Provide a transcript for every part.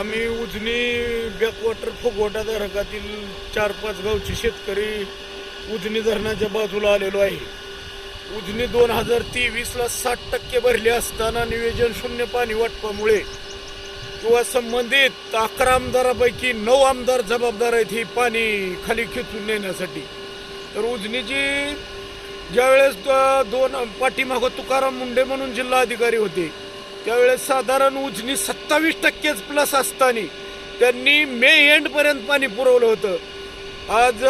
आम्ही उजनी बॅकवॉटर फुगवटा धरकातील चार पाच गावचे शेतकरी उजनी धरणाच्या बाजूला आलेलो आहे. उजनी दोन हजार तेवीसला साठ टक्के भरले असताना नियोजन शून्य पाणी वाटपामुळे किंवा संबंधित अकरा आमदारापैकी नऊ आमदार जबाबदार आहेत ही पाणी खाली खेचून नेण्यासाठी. तर उजनीची ज्यावेळेस दोन पाठीमागं तुकाराम मुंडे म्हणून जिल्हा अधिकारी होते त्यावेळेस साधारण उजनी सत्तावीस टक्केच प्लस असताना त्यांनी मे एंडपर्यंत पाणी पुरवलं होतं. आज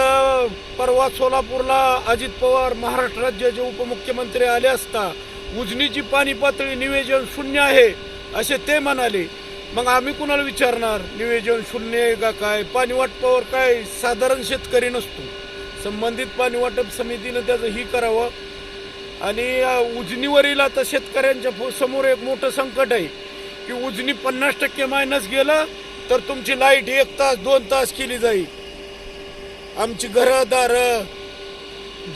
परवा सोलापूरला अजित पवार महाराष्ट्र राज्याचे उपमुख्यमंत्री आले असता उजनीची पाणी पातळी निवेदन शून्य आहे असे ते म्हणाले. मग आम्ही कुणाला विचारणार? निवेदन शून्य आहे का काय? पाणी वाटपावर काय? साधारण शेतकरी नसतो. संबंधित पाणी वाटप समितीनं त्याचं ही करावं. आणि उजनीवरील आता शेतकऱ्यांच्या समोर एक मोठं संकट आहे की उजनी पन्नास टक्के मायनस गेलं तर तुमची लाइट एक तास दोन तास केली जाईल. आमची घरं दारं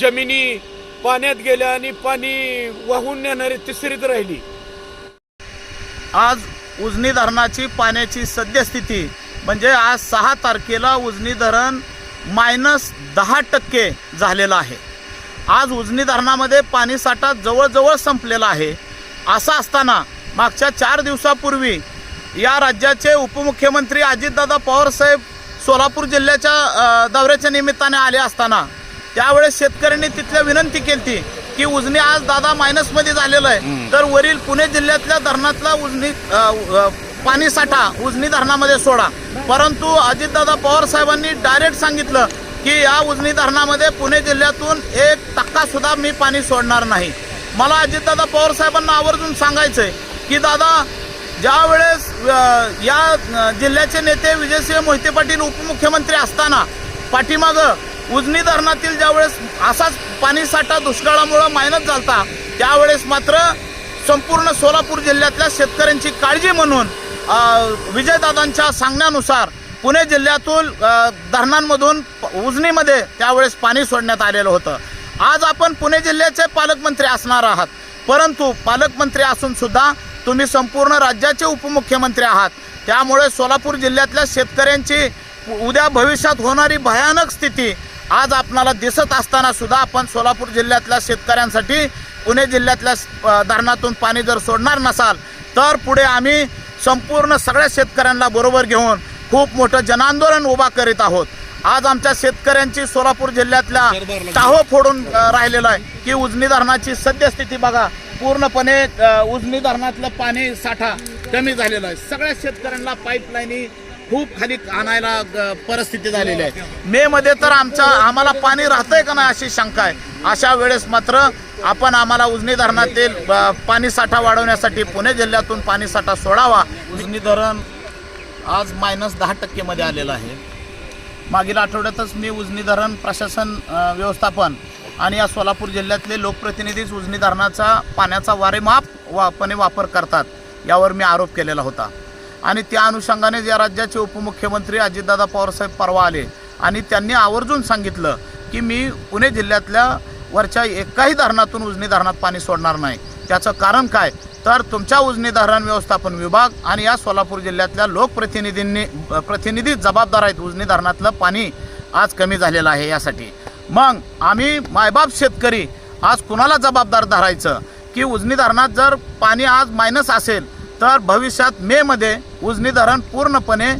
जमिनी पाण्यात गेल्या आणि पाणी वाहून नेणारी तिसरीत राहिली. आज उजनी धरणाची पाण्याची सद्यस्थिती म्हणजे आज सहा तारखेला उजनी धरण मायनस दहा टक्के झालेलं आहे. आज उजनी धरणामध्ये पाणीसाठा जवळजवळ संपलेला आहे. असं असताना मागच्या चार दिवसापूर्वी या राज्याचे उपमुख्यमंत्री अजितदादा पवारसाहेब सोलापूर जिल्ह्याच्या दौऱ्याच्या निमित्ताने आले असताना त्यावेळेस शेतकऱ्यांनी तिथल्या विनंती केली की उजनी आज दादा मायनसमध्ये झालेलं आहे. तर वरील पुणे जिल्ह्यातल्या धरणातला उजनी अ, अ, पाणी साठा उजनी धरणामध्ये सोडा. परंतु अजितदादा पवार साहेबांनी डायरेक्ट सांगितलं की या उजनी धरणामध्ये पुणे जिल्ह्यातून एक टक्का सुद्धा मी पाणी सोडणार नाही. मला अजितदादा पवार साहेबांना आवर्जून सांगायचंय की दादा ज्यावेळेस या जिल्ह्याचे नेते विजयसिंह मोहिते पाटील उपमुख्यमंत्री असताना पाठीमागं उजनी धरणातील ज्यावेळेस असाच पाणीसाठा दुष्काळामुळं मायनस झालता त्यावेळेस मात्र संपूर्ण सोलापूर जिल्ह्यातल्या शेतकऱ्यांची काळजी म्हणून विजयदादांच्या सांगण्यानुसार पुणे जिल्ह्यातून धरणांमधून उजनीमध्ये त्यावेळेस पाणी सोडण्यात आलेलं होतं. आज आपण पुणे जिल्ह्याचे पालकमंत्री असणार आहात. परंतु पालकमंत्री असून सुद्धा तुम्ही संपूर्ण राज्याचे उपमुख्यमंत्री आहात. त्यामुळे सोलापूर जिल्ह्यातल्या शेतकऱ्यांची उद्या भविष्यात होणारी भयानक स्थिती आज आपणाला दिसत असताना सुद्धा आपण सोलापूर जिल्ह्यातल्या शेतकऱ्यांसाठी पुणे जिल्ह्यातल्या धरणातून पाणी जर सोडणार नसाल तर पुढे आम्ही संपूर्ण सगळ्या शेतकऱ्यांना बरोबर घेऊन खूप मोठं जनांदोलन उभा करीत आहोत. आज आमच्या शेतकऱ्यांची सोलापूर जिल्ह्यातल्या टाहो फोडून राहिलेला आहे. की उजनी धरणाची सद्यस्थिती बघा. पूर्णपणे उजनी धरणातलं पाणी साठा कमी झालेला आहे. सगळ्या शेतकऱ्यांना पाईपलाईनी खूप खाली आणायला परिस्थिती झालेली आहे. मे मध्ये तर आमच्या आम्हाला पाणी राहतंय का नाही अशी शंका आहे. अशा वेळेस मात्र आपण आम्हाला उजनी धरणातील पाणी साठा वाढवण्यासाठी पुणे जिल्ह्यातून पाणी साठा सोडावा. उजनी धरण आज मायनस दहा टक्केमध्ये आलेलं आहे. मागील आठवड्यातच मी उजनी धरण प्रशासन व्यवस्थापन आणि या सोलापूर जिल्ह्यातले लोकप्रतिनिधीच उजनी धरणाचा पाण्याचा वारेमाप वापणे वापर करतात यावर मी आरोप केलेला होता. आणि त्या अनुषंगाने या राज्याचे उपमुख्यमंत्री अजितदादा पवारसाहेब परवा आले आणि त्यांनी आवर्जून सांगितलं की मी पुणे जिल्ह्यातल्या वरच्या एकाही धरणातून उजनी धरणात पाणी सोडणार नाही. त्याचं कारण काय? तर तुमच्या उजनी धरण व्यवस्थापन विभाग आणि या सोलापूर जिल्ह्यातल्या लोकप्रतिनिधींनी प्रतिनिधी जबाबदार आहेत उजनी धरणातलं पाणी आज कमी झालेलं आहे यासाठी. मग आम्ही मायबाप शेतकरी आज कुणाला जबाबदार धरायचं? की उजनी धरणात जर पाणी आज मायनस असेल तर भविष्यात मेमध्ये उजनी धरण पूर्णपणे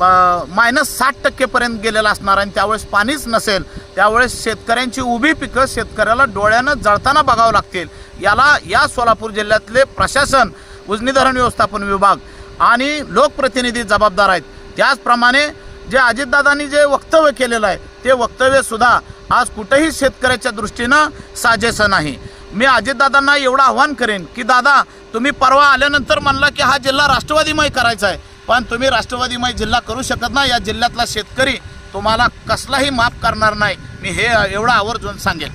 मायनस साठ टक्केपर्यंत गेलेला असणार आणि त्यावेळेस पाणीच नसेल त्यावेळेस शेतकऱ्यांची उभी पिकं शेतकऱ्याला डोळ्यानं जळताना बघावं लागतील. याला या सोलापूर जिल्ह्यातले प्रशासन उजनी धरण व्यवस्थापन विभाग आणि लोकप्रतिनिधी जबाबदार आहेत. त्याचप्रमाणे जे अजितदादांनी जे वक्तव्य केलेलं आहे ते वक्तव्यसुद्धा आज कुठेही शेतकऱ्याच्या दृष्टीनं साजेसं नाही. मी अजितदादांना एवढं आव्हान करेन की दादा तुम्ही परवा आल्यानंतर म्हणला की हा जिल्हा राष्ट्रवादीमय करायचा आहे. पण तुम्ही राष्ट्रवादीमय जिल्हा करू शकत नाही. या जिल्ह्यातला शेतकरी तुम्हाला कसलाही माफ करणार नाही. मी हे एवढं आवर्जून सांगेन